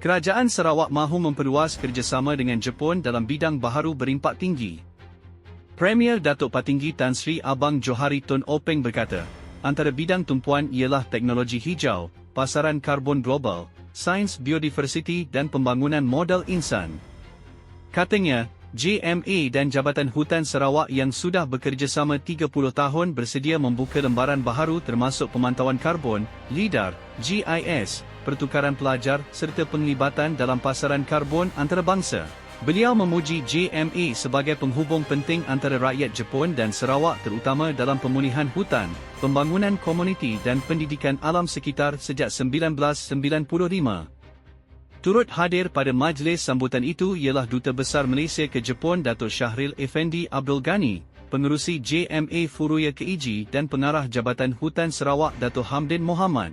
Kerajaan Sarawak mahu memperluas kerjasama dengan Jepun dalam bidang baharu berimpak tinggi. Premier Datuk Patinggi Tan Sri Abang Johari Tun Openg berkata, antara bidang tumpuan ialah teknologi hijau, pasaran karbon global, sains biodiversiti dan pembangunan modal insan. Katanya, JMA dan Jabatan Hutan Sarawak yang sudah bekerjasama 30 tahun bersedia membuka lembaran baharu termasuk pemantauan karbon, LIDAR, GIS, pertukaran pelajar serta penglibatan dalam pasaran karbon antarabangsa. Beliau memuji JMA sebagai penghubung penting antara rakyat Jepun dan Sarawak terutama dalam pemulihan hutan, pembangunan komuniti dan pendidikan alam sekitar sejak 1995. Turut hadir pada majlis sambutan itu ialah Duta Besar Malaysia ke Jepun Datuk Syahril Effendi Abdul Ghani, Pengerusi JMA Furuya Keiji dan Pengarah Jabatan Hutan Sarawak Datuk Hamdin Mohamad.